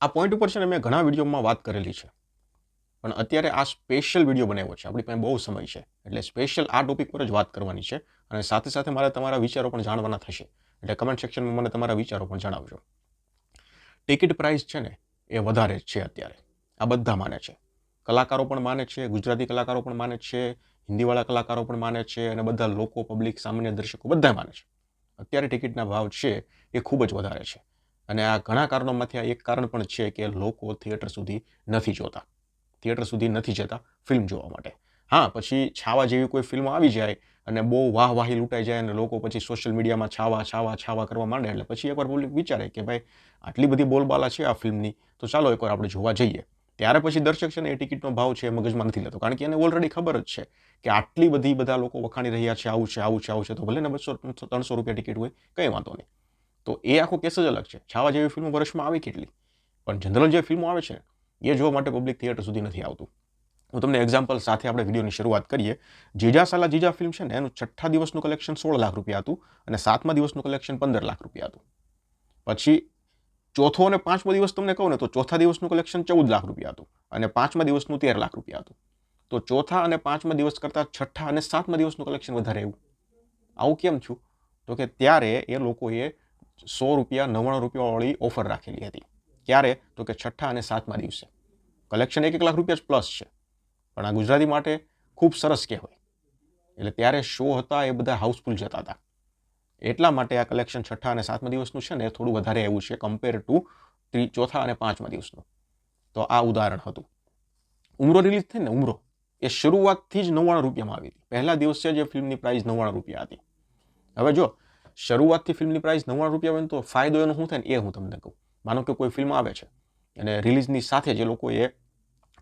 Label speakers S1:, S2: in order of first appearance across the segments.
S1: આ પોઈન્ટ ઉપર છે ને મેં ઘણા વિડીયોમાં વાત કરેલી છે. પણ અત્યારે આ સ્પેશિયલ વીડિયો બનાવ્યો છે. આપણી પાસે બહુ સમય છે. એટલે સ્પેશિયલ આ ટોપિક પર જ વાત કરવાની છે. અને સાથે સાથે મારે તમારા વિચારો પણ જાણવાના થશે. એટલે કમેન્ટ સેક્શનમાં મને તમારા વિચારો પણ જણાવજો. ટિકિટ પ્રાઇસ છે ને એ વધારે છે અત્યારે. આ બધા માને છે. કલાકારો પણ માને છે, ગુજરાતી કલાકારો પણ માને છે, હિન્દીવાળા કલાકારો પણ માને છે, અને બધા લોકો પબ્લિક સામાન્ય દર્શકો બધા માને છે. અત્યારે ટિકિટના ભાવ છે એ ખૂબ જ વધારે છે. અને આ ઘણા કારણોમાંથી આ એક કારણ પણ છે કે લોકો થિયેટર સુધી નથી જોતા. થિયેટર સુધી નથી જતા ફિલ્મ જોવા માટે. હા, પછી છાવા જેવી કોઈ ફિલ્મ આવી જાય અને બહુ વાહ વાહી લૂંટાઈ જાય અને લોકો પછી સોશિયલ મીડિયામાં છાવા છાવા છાવા કરવા માંડે એટલે પછી એકવાર પબ્લિક વિચારે કે ભાઈ, આટલી બધી બોલબાલા છે આ ફિલ્મની, તો ચાલો એકવાર આપણે જોવા જઈએ. ત્યારે પછી દર્શક છે ને એ ટિકિટનો ભાવ છે મગજમાં નથી લેતો. કારણ કે એને ઓલરેડી ખબર જ છે કે આટલી બધી બધા લોકો વખાણી રહ્યા છે, આવું છે આવું છે આવું છે, તો ભલે ને બસો ત્રણસો રૂપિયા ટિકિટ હોય, કંઈ વાંધો નહીં. તો એ આખો કેસ જ અલગ છે. છાવા જેવી ફિલ્મો વર્ષમાં આવી કેટલી? પણ જનરલ જે ફિલ્મો આવે છે, એ જોવા માટે પબ્લિક થિયેટર સુધી નથી આવતું. હું તમને એક્ઝામ્પલ સાથે આપણે વિડીયોની શરૂઆત કરીએ. જીજા સાલા જીજા ફિલ્મ છે ને, એનું છઠ્ઠા દિવસનું કલેક્શન સોળ લાખ રૂપિયા હતું અને સાતમા દિવસનું કલેક્શન પંદર લાખ રૂપિયા હતું. પછી ચોથો અને પાંચમો દિવસ તમને કહું ને, તો ચોથા દિવસનું કલેક્શન ચૌદ લાખ રૂપિયા હતું અને પાંચમા દિવસનું તેર લાખ રૂપિયા હતું. તો ચોથા અને પાંચમા દિવસ કરતાં છઠ્ઠા અને સાતમા દિવસનું કલેક્શન વધારે એવું. આવું કેમ થયું? તો કે ત્યારે એ લોકોએ સો રૂપિયા, નવ્વાણું રૂપિયાવાળી ઓફર રાખેલી હતી. ક્યારે? તો કે છઠ્ઠા અને સાતમા દિવસે. કલેક્શન એક એક લાખ રૂપિયા જ પ્લસ છે. પણ આ ગુજરાતી માટે ખૂબ સરસ કહેવાય. એટલે ત્યારે શો હતા, એ બધા હાઉસફુલ જતા હતા. એટલા માટે આ કલેક્શન છઠ્ઠા અને સાતમા દિવસનું છે ને થોડું વધારે એવું છે કમ્પેર ટુ ત્રી, ચોથા અને પાંચમા દિવસનું. તો આ ઉદાહરણ હતું. ઉમરો રિલીઝ થઈ ને, ઉમરો. એ શરૂઆતથી જ નવ્વાણું રૂપિયામાં આવી હતી. પહેલા દિવસે જે ફિલ્મની પ્રાઇસ નવ્વાણું રૂપિયા હતી. હવે જો શરૂઆતથી ફિલ્મની પ્રાઇસ નવ્વાણું રૂપિયા હોય તો ફાયદો એનો શું થાય ને એ હું તમને કહું. માનો કે કોઈ ફિલ્મ આવે છે અને રિલીઝની સાથે જે લોકોએ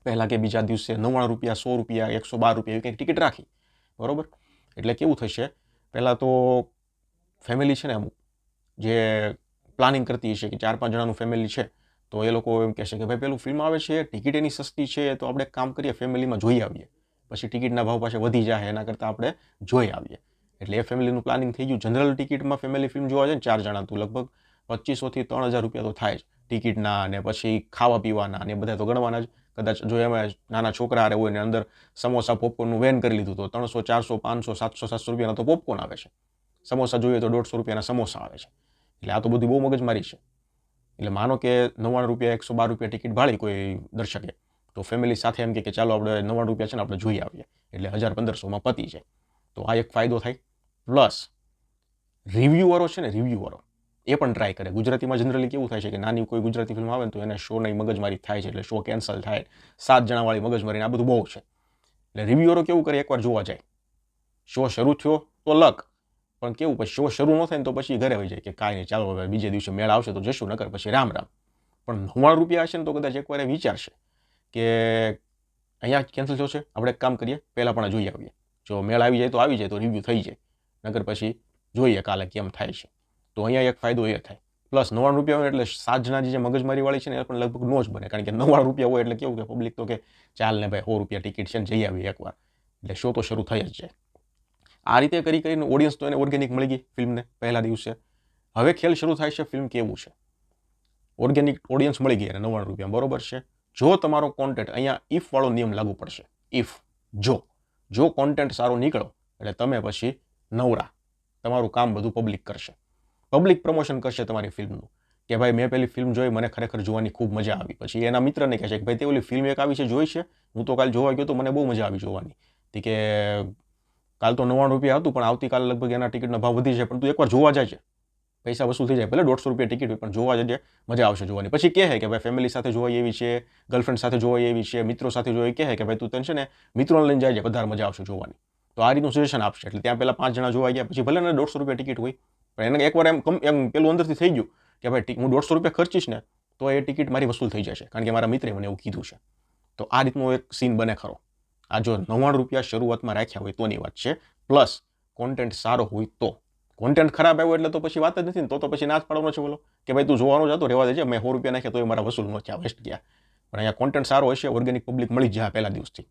S1: પહેલાં કે બીજા દિવસે નવ્વાણું રૂપિયા, સો રૂપિયા, એકસો બાર રૂપિયા એવી કંઈક ટિકિટ રાખી, બરોબર? એટલે કેવું થશે? પહેલાં તો ફેમિલી છે ને અમુક, જે પ્લાનિંગ કરતી હશે કે ચાર પાંચ જણાનું ફેમિલી છે, તો એ લોકો એમ કહેશે કે ભાઈ પેલું ફિલ્મ આવે છે ટિકિટ એની સસ્તી છે, તો આપણે કામ કરીએ ફેમિલીમાં જોઈ આવીએ. પછી ટિકિટના ભાવ પાછા વધી જાય, એના કરતાં આપણે જોઈ આવીએ. એટલે એ ફેમિલીનું પ્લાનિંગ થઈ ગયું. જનરલ ટિકિટમાં ફેમિલી ફિલ્મ જોવા જાય ને ચાર જણા તું લગભગ પચીસોથી ત્રણ હજાર રૂપિયા તો થાય જ. ટિકિટના અને પછી ખાવા પીવાના અને બધા તો ગણવાના જ. કદાચ જો એમાં નાના છોકરા હારે હોય ને અંદર સમોસા પોપકોર્નનું વેન કરી લીધું તો ત્રણસો, ચારસો, પાંચસો, સાતસો સાતસો રૂપિયાના તો પોપકોર્ન આવે છે. સમોસા જોઈએ તો દોઢસો રૂપિયાના સમોસા આવે છે. એટલે આ તો બધી બહુ મગજમારી છે. એટલે માનો કે નવ્વાણું રૂપિયા, એકસો બાર રૂપિયા ટિકિટ ભાળી કોઈ દર્શકે. તો ફેમિલી સાથે એમ કે ચાલો આપણે નવ્વાણું રૂપિયા છે ને આપણે જોઈ આવીએ. એટલે હજાર પંદરસોમાં પતી જાય. તો આ એક ફાયદો થાય. પ્લસ રિવ્યુઅરો છે ને રિવ્યુઅરો એ પણ ટ્રાય કરે. ગુજરાતીમાં જનરલી કેવું થાય છે કે નાની કોઈ ગુજરાતી ફિલ્મ આવે ને તો એને શોની મગજમારી થાય છે, એટલે શો કેન્સલ થાય. સાત જણાવાળી મગજમારી આ બધું બહુ છે. એટલે રિવ્યુઅરો કેવું કરે, એકવાર જોવા જાય. શો શરૂ થયો તો લક પણ કેવું, પછી શો શરૂ ન થાય ને તો પછી ઘરે આવી જાય કે કાંઈ નહીં, ચાલો હવે બીજે દિવસે મેળ આવશે તો જશું, નકર પછી રામ રામ. પણ નવ્વાણું રૂપિયા હશે ને તો કદાચ એકવાર એ વિચારશે કે અહીંયા કેન્સલ થયો છે, આપણે એક કામ કરીએ, પહેલાં પણ જોઈ આવીએ. જો મેળ આવી જાય તો આવી જાય, તો રિવ્યૂ થઈ જાય. નગર પછી જોઈએ કાલે કેમ થાય છે. તો અહીંયા એક ફાયદો એ થાય. પ્લસ નવ્વાણું રૂપિયા હોય એટલે સાત જણા જે મગજમારીવાળી છે ને એ પણ લગભગ નો જ બને. કારણ કે નવ્વાણું રૂપિયા હોય એટલે કેવું કે પબ્લિક તો કે ચાલ ને ભાઈ સો રૂપિયા ટિકિટ છે ને જઈ આવી એકવાર. એટલે શો તો શરૂ થઈ જ જાય. આ રીતે કરી કરીને ઓડિયન્સ તો એને ઓર્ગેનિક મળી ગઈ ફિલ્મને પહેલા દિવસે. હવે ખેલ શરૂ થાય છે ફિલ્મ કેવું છે? ઓર્ગેનિક ઓડિયન્સ મળી ગઈ અને નવ્વાણું રૂપિયા. બરોબર છે? જો તમારો કોન્ટેન્ટ અહીંયા ઇફવાળો નિયમ લાગુ પડશે. ઇફ જો. જો કોન્ટેન્ટ સારો નીકળો, એટલે તમે પછી નવરા. તમારું કામ બધું પબ્લિક કરશે. પબ્લિક પ્રમોશન કરશે તમારી ફિલ્મનું. કે ભાઈ, મેં પેલી ફિલ્મ જોઈ, મને ખરેખર જોવાની ખૂબ મજા આવી. પછી એના મિત્રને કહે છે કે, ભાઈ, તે ઓલી ફિલ્મ એક આવી છે, જોઈ છે? હું તો કાલ જોવા ગયો તો મને બહુ મજા આવી જોવાની. કે, કાલ તો નવ્વાણું રૂપિયા હતું, પણ આવતીકાલે લગભગ એના ટિકિટનો ભાવ વધી છે પણ તું એકવાર જોવા જાય છે. પૈસા વસૂલ થઈ જાય, ભલે દોઢસો રૂપિયા ટિકિટ હોય, પણ જોવા જજે, મજા આવશે જોવાની. પછી કહે કે ભાઈ ફેમિલી સાથે જોવાય એવી છે ગર્લફ્રેન્ડ સાથે જોવાય એવી છે, મિત્રો સાથે જોવાય, કહે કે ભાઈ તું તને છે ને મિત્રોને લઈને જાય વધારે મજા આવશે જોવાની. તો આ રીતનું સજેશન આપશે. એટલે ત્યાં પહેલાં પાંચ જણા જોવા ગયા, પછી ભલે ને દોઢસો રૂપિયા ટિકિટ હોય, પણ એને એકવાર એમ કમ, એમ પેલું અંદરથી થઈ ગયું કે ભાઈ હું દોઢસો રૂપિયા ખર્ચીશ ને, તો એ ટિકિટ મારી વસૂલ થઈ જશે. કારણ કે મારા મિત્રે મને એવું કીધું છે. તો આ રીતનો એક સીન બને ખરો. આ જો નવ્વાણું રૂપિયા શરૂઆતમાં રાખ્યા હોય, તોની વાત છે. પ્લસ કોન્ટેન્ટ સારો હોય તો. કોન્ટેન્ટ ખરાબ આવ્યો એટલે તો પછી વાત જ નથી ને, તો તો પછી ના જ પાડવાનો છે બોલો. કે ભાઈ તું જોવાનો જતો રહેવા દેજે મેં સો રૂપિયા નાખ્યા તો એ મારા વસૂલ ન થયા વેસ્ટ ગયા. પણ અહીંયા કોન્ટેન્ટ સારો હશે ઓર્ગેનિક પબ્લિક મળી જ જાય પહેલા દિવસથી.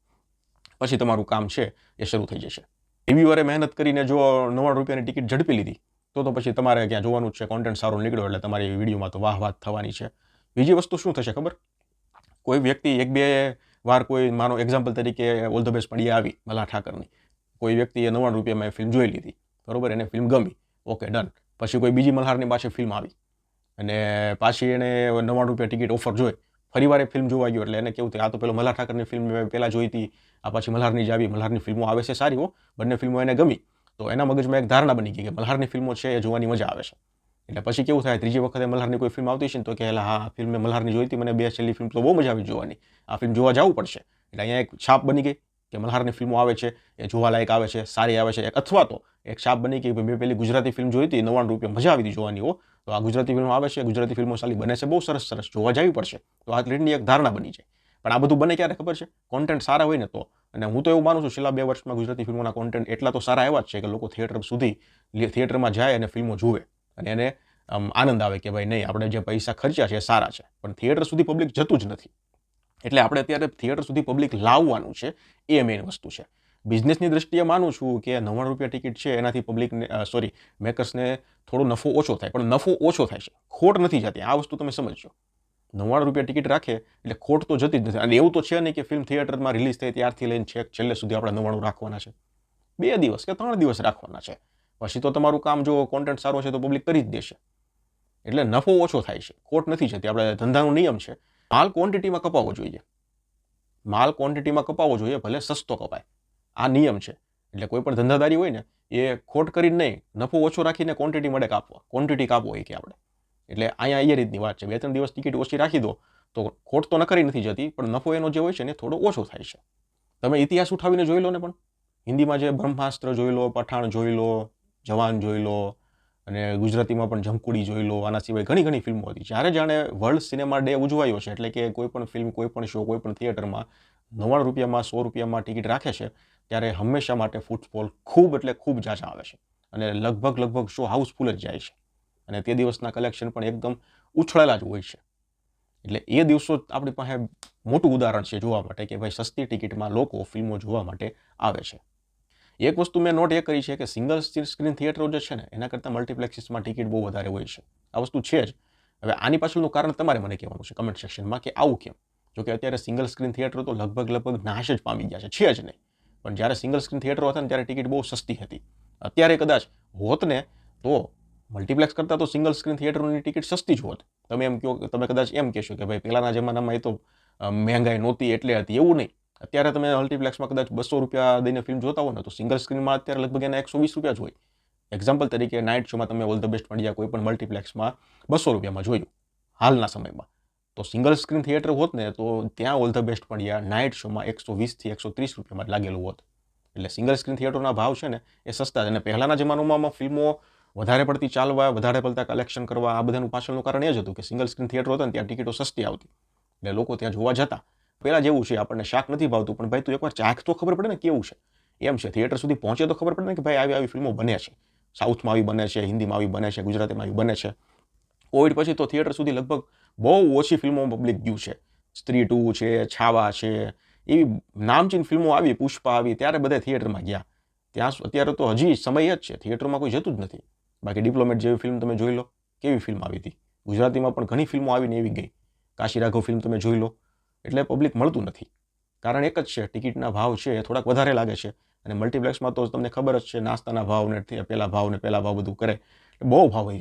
S1: પછી તમારું કામ છે, એ શરૂ થઈ જશે. રિવ્યુઅરે મહેનત કરીને જો નવ્વાણું રૂપિયાની ટિકિટ ઝડપી લીધી, તો તો પછી તમારે ક્યાં જોવાનું છે કોન્ટેન્ટ સારો નીકળ્યો એટલે તમારી વિડીયોમાં તો વાહ વાત થવાની છે. બીજી વસ્તુ શું થશે ખબર? કોઈ વ્યક્તિ એક બે વાર કોઈ, માનો એક્ઝામ્પલ તરીકે ઓલ ધ બેસ્ટ પડી આવી મલા ઠાકરની. કોઈ વ્યક્તિએ નવ્વાણું રૂપિયામાં ફિલ્મ જોઈ લીધી. બરોબર? એને ફિલ્મ ગમી. ઓકે ડન પછી કોઈ બીજી મલ્હારની પાસે ફિલ્મ આવી. અને પાછી એને નવ્વાણું રૂપિયા ટિકિટ ઓફર જોઈ. ફરી વાર ફિલ્મ જોવા ગયો એટલે એને કેવું થયું, આ તો પેલો મલ્હાર ઠાકરની ફિલ્મ મેં પહેલાં જોઈ હતી. આ પછી મલ્હારની જ આવી. મલ્હારની ફિલ્મો આવે છે સારી હો. બંને ફિલ્મો એને ગમી. તો એના મગજમાં એક ધારણા બની ગઈ કે મલ્હારની ફિલ્મો છે એ જોવાની મજા આવે છે. એટલે પછી કેવું થાય, ત્રીજી વખતે મલ્હારની કોઈ ફિલ્મ આવતી છે ને તો કે હા ફિલ્મ મેં મલ્હારની જોઈ હતી. મને બે છેલ્લી ફિલ્મ તો બહુ મજા આવી જોવાની. આ ફિલ્મ જોવા જવું પડશે. એટલે અહીંયા એક છાપ બની ગઈ. કે મલ્હારની ફિલ્મો આવે છે, એ જોવાલાયક આવે છે, સારી આવે છે. અથવા તો એક છાપ બની કે મેં પેલી ગુજરાતી ફિલ્મ જોઈ હતી નવ્વાણું રૂપિયા મજા આવી હતી જોવાની હો. તો આ ગુજરાતી ફિલ્મ આવે છે ગુજરાતી ફિલ્મો સારી બને છે, બહુ સરસ સરસ જોવા જવી પડશે. તો આ લીડની એક ધારણા બની જાય પણ આ બધું બને ક્યારે ખબર છે? કોન્ટેન્ટ સારા હોય ને તો. અને હું તો એવું માનું છું, છેલ્લા બે વર્ષમાં ગુજરાતી ફિલ્મોના કોન્ટેન્ટ એટલા તો સારા એવા જ છે કે લોકો થિયેટર સુધી થિયેટરમાં જાય અને ફિલ્મો જુએ. અને એને આનંદ આવે કે ભાઈ નહીં, આપણે જે પૈસા ખર્ચ્યા છે એ સારા છે. પણ થિયેટર સુધી પબ્લિક જતું જ નથી. એટલે આપણે અત્યારે થિયેટર સુધી પબ્લિક લાવવાનું છે, એ મેઇન વસ્તુ છે. બિઝનેસની દ્રષ્ટિએ માનું છું કે નવ્વાણું રૂપિયા ટિકિટ છે, એનાથી પબ્લિકને સોરી મેકર્સને થોડો નફો ઓછો થાય, પણ નફો ઓછો થાય છે. ખોટ નથી જતી. આ વસ્તુ તમે સમજજો. નવ્વાણું રૂપિયા ટિકિટ રાખે એટલે ખોટ તો જતી જ નથી. અને એવું તો છે નહીં કે ફિલ્મ થિયેટરમાં રિલીઝ થઈ ત્યારથી લઈને છેક છેલ્લે સુધી આપણે નવ્વાણું રાખવાના છે. બે દિવસ કે ત્રણ દિવસ રાખવાના છે. પછી તો તમારું કામ જો કોન્ટેન્ટ સારો છે તો પબ્લિક કરી જ દેશે. એટલે નફો ઓછો થાય છે. ખોટ નથી જતી. આપણે ધંધાનો નિયમ છે. માલ ક્વોન્ટિટીમાં કપાવવો જોઈએ. માલ ક્વોન્ટિટીમાં કપાવવો જોઈએ, ભલે સસ્તો કપાય. આ નિયમ છે. એટલે કોઈ પણ ધંધાદારી હોય ને, એ ખોટ કરીને નહીં, નફો ઓછો રાખીને ક્વોન્ટિટી મળે કાપવા. ક્વોન્ટિટી કાપવો એ કે આપણે. એટલે અહીંયા એ રીતની વાત છે. બે ત્રણ દિવસ ટિકિટ ઓછી રાખી દો, તો ખોટ તો નકરી નથી જતી, પણ નફો એનો જે હોય છે ને થોડો ઓછો થાય છે. તમે ઇતિહાસ ઉઠાવીને જોઈ લો ને પણ. હિન્દીમાં જે બ્રહ્માસ્ત્ર જોઈ લો, પઠાણ જોઈ લો, જવાન જોઈ લો અને ગુજરાતીમાં પણ જમકુડી જોઈ લો, આના સિવાય ઘણી ઘણી ફિલ્મો હતી. જ્યારે જાણે વર્લ્ડ સિનેમા ડે ઉજવાયો છે, એટલે કે કોઈ પણ ફિલ્મ કોઈ પણ શો કોઈ પણ થિયેટરમાં નવ્વાણું રૂપિયામાં, સો રૂપિયામાં ટિકિટ રાખે છે, ત્યારે હંમેશા માટે ફૂટફોલ ખૂબ એટલે ખૂબ ઝાઝા આવે છે. અને લગભગ લગભગ શો હાઉસફુલ જ જાય છે. અને તે દિવસના કલેક્શન પણ એકદમ ઉછળેલા જ હોય છે. એટલે એ દિવસો આપણી પાસે મોટું ઉદાહરણ છે જોવા માટે કે ભાઈ સસ્તી ટિકિટમાં લોકો ફિલ્મો જોવા માટે આવે છે. એક વસ્તુ મેં નોટ એ કરી છે કે સિંગલ સ્ક્રીન થિયેટરો જે છે ને, એના કરતાં મલ્ટીપ્લેક્સિસમાં ટિકિટ બહુ વધારે હોય છે. આ વસ્તુ છે જ. હવે આની પાછળનું કારણ તમારે મને કહેવાનું છે કમેન્ટ સેક્શનમાં કે આવું કેમ? જો કે અત્યારે સિંગલ સ્ક્રીન થિયેટર તો લગભગ લગભગ નાશ જ પામી ગયા છે. છે જ નહીં. પણ જ્યારે સિંગલ સ્ક્રીન થિયેટરો હતા ને, ત્યારે ટિકિટ બહુ સસ્તી હતી. અત્યારે કદાચ હોત ને, તો મલ્ટીપ્લેક્સ કરતાં તો સિંગલ સ્ક્રીન થિયેટરોની ટિકિટ સસ્તી જ હોત. તમે એમ કહો, તમે કદાચ એમ કહેશો કે ભાઈ, પહેલાંના જમાનામાં એ તો મહેંગાઈ નહોતી એટલે હતી. એવું નહીં. અત્યારે તમે મલ્ટીપ્લેક્સમાં કદાચ બસો રૂપિયા દઈને ફિલ્મ જોતા હો ને તો સિંગલ સ્ક્રીનમાં અત્યારે લગભગ એના એકસો વીસ રૂપિયા જ હોય. એક્ઝામ્પલ તરીકે નાઇટ શોમાં તમે ઓલ ધ બેસ્ટ મળ્યા કોઈ પણ મલ્ટીપ્લેક્સમાં બસો રૂપિયામાં જોયું હાલના સમયમાં. તો સિંગલ સ્ક્રીન થિયેટર હોત ને તો ત્યાં ઓલ ધ બેસ્ટ મળ્યા નાઇટ શોમાં એકસો વીસથી એકસો ત્રીસ રૂપિયામાં લાગેલું હોત. એટલે સિંગલ સ્ક્રીન થિયેટરના ભાવ છે ને એ સસ્તા અને પહેલાંના જમાનામાં ફિલ્મો વધારે પડતી ચાલવા, વધારે પડતા કલેક્શન કરવા, આ બધાનું પાછળનું કારણ એ જ હતું કે સિંગલ સ્ક્રીન થિયેટર હતા ને ત્યાં ટિકિટો સસ્તી આવતી. એટલે લોકો ત્યાં જોવા જતા. પહેલાં જેવું છે, આપણને શાક નથી ભાવતું, પણ ભાઈ તું એકવાર ચાખ તો ખબર પડે ને કેવું છે? એમ છે થિયેટર સુધી પહોંચે તો ખબર પડે ને કે ભાઈ આવી આવી ફિલ્મો બને છે. સાઉથમાં આવી બને છે, હિન્દીમાં આવી બને છે, ગુજરાતીમાં આવી બને છે. કોવિડ પછી તો થિયેટર સુધી લગભગ બહુ ઓછી ફિલ્મો પબ્લિક ગયું છે. સ્ત્રી ટુ છે છાવા છે, એવી નામચીન ફિલ્મો આવી પુષ્પા આવી, ત્યારે બધા થિયેટરમાં ગયા. ત્યાં અત્યારે તો હજી સમય જ છે થિયેટરમાં કોઈ જતું જ નથી. બાકી ડિપ્લોમેટ જેવી ફિલ્મ તમે જોઈ લો, કેવી ફિલ્મ આવી હતી? ગુજરાતીમાં પણ ઘણી ફિલ્મો આવીને એવી ગઈ. કાશી રાઘવ ફિલ્મ તમે જોઈ લો એટલે પબ્લિક મળતું નથી. કારણ એક જ છે, ટિકિટના ભાવ છે એ થોડાક વધારે લાગે છે. અને મલ્ટીપ્લેક્સમાં તો તમને ખબર જ છે, નાસ્તાના ભાવ ભાવને ભાવ ને પેલા ભાવ બધું કરે. બહુ ભાવ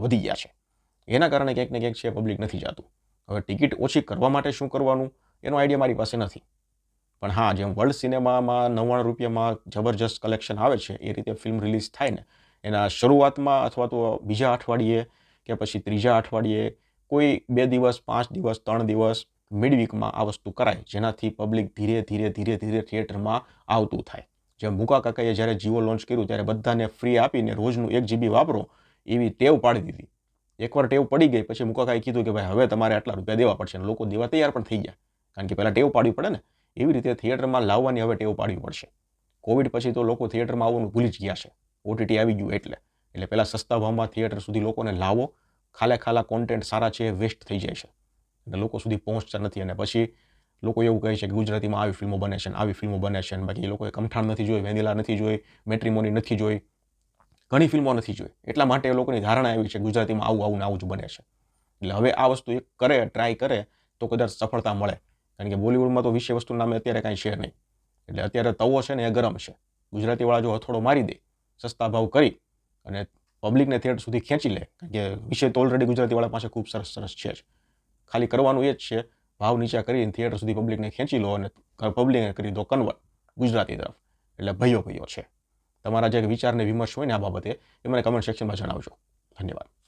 S1: વધી ગયા છે. એના કારણે ક્યાંક ને ક્યાંક છે પબ્લિક નથી જતું. હવે ટિકિટ ઓછી કરવા માટે શું કરવાનું? એનો આઈડિયા મારી પાસે નથી. પણ હા, જેમ વર્લ્ડ સિનેમામાં નવ્વાણું રૂપિયામાં જબરજસ્ત કલેક્શન આવે છે, એ રીતે ફિલ્મ રિલીઝ થાય ને, એના શરૂઆતમાં અથવા તો બીજા અઠવાડિયે કે પછી ત્રીજા અઠવાડિયે કોઈ બે દિવસ, પાંચ દિવસ, ત્રણ દિવસ મિડ વીકમાં આ વસ્તુ કરાય, જેનાથી પબ્લિક ધીરે ધીરે ધીરે ધીરે થિયેટરમાં આવતું થાય. જેમ મુકા કાકાએ જ્યારે જીઓ લોન્ચ કર્યું, ત્યારે બધાને ફ્રી આપીને રોજનું એક જીબી વાપરો, એવી ટેવ પાડી દીધી. એકવાર ટેવ પડી ગઈ, પછી મુકાકાએ કીધું કે ભાઈ, હવે તમારે આટલા રૂપિયા દેવા પડશે અને લોકો દેવા તૈયાર પણ થઈ ગયા. કારણ કે પહેલાં ટેવ પાડવી પડે ને. એવી રીતે થિયેટરમાં લાવવાની હવે ટેવ પાડવી પડશે. કોવિડ પછી તો લોકો થિયેટરમાં આવવાનું ભૂલી જ ગયા છે. ઓટીટી આવી ગયું એટલે. એટલે પહેલાં સસ્તા ભાવમાં થિયેટર સુધી લોકોને લાવો. ખાલે ખાલા કોન્ટેન્ટ સારા છે વેસ્ટ થઈ જાય છે. એટલે લોકો સુધી પહોંચતા નથી અને પછી લોકો એવું કહે છે કે ગુજરાતીમાં આવી ફિલ્મો બને છે આવી ફિલ્મો બને છે બાકી એ લોકોએ કમઠાણ નથી જોઈ, વેનીલા નથી જોઈ, મેટ્રીમોની નથી જોઈ, ઘણી ફિલ્મો નથી જોઈ. એટલા માટે એ લોકોની ધારણા એવી છે ગુજરાતીમાં આવું આવું આવું જ બને છે. એટલે હવે આ વસ્તુ એક કરે ટ્રાય કરે, તો કદાચ સફળતા મળે. કારણ કે બોલિવૂડમાં તો વિષય વસ્તુ નામે અત્યારે કાંઈ છે નહીં. એટલે અત્યારે તવો છે ને એ ગરમ છે. ગુજરાતીવાળા જો હથોડો મારી દે, સસ્તા ભાવ કરી અને પબ્લિકને થિયેટર સુધી ખેંચી લે. કારણ કે વિષય તો ઓલરેડી ગુજરાતીવાળા પાસે ખૂબ સરસ સરસ છે જ. ખાલી કરવાનું એ જ છે. ભાવ નીચા કરીને થિયેટર સુધી પબ્લિકને ખેંચી લો અને પબ્લિકને કરી દો કન્વર્ટ ગુજરાતી તરફ. એટલે ભયો ભયો છે. તમારા જે વિચારને વિમર્શ હોય ને આ બાબતે એ મને કમેન્ટ સેક્શનમાં જણાવજો. ધન્યવાદ.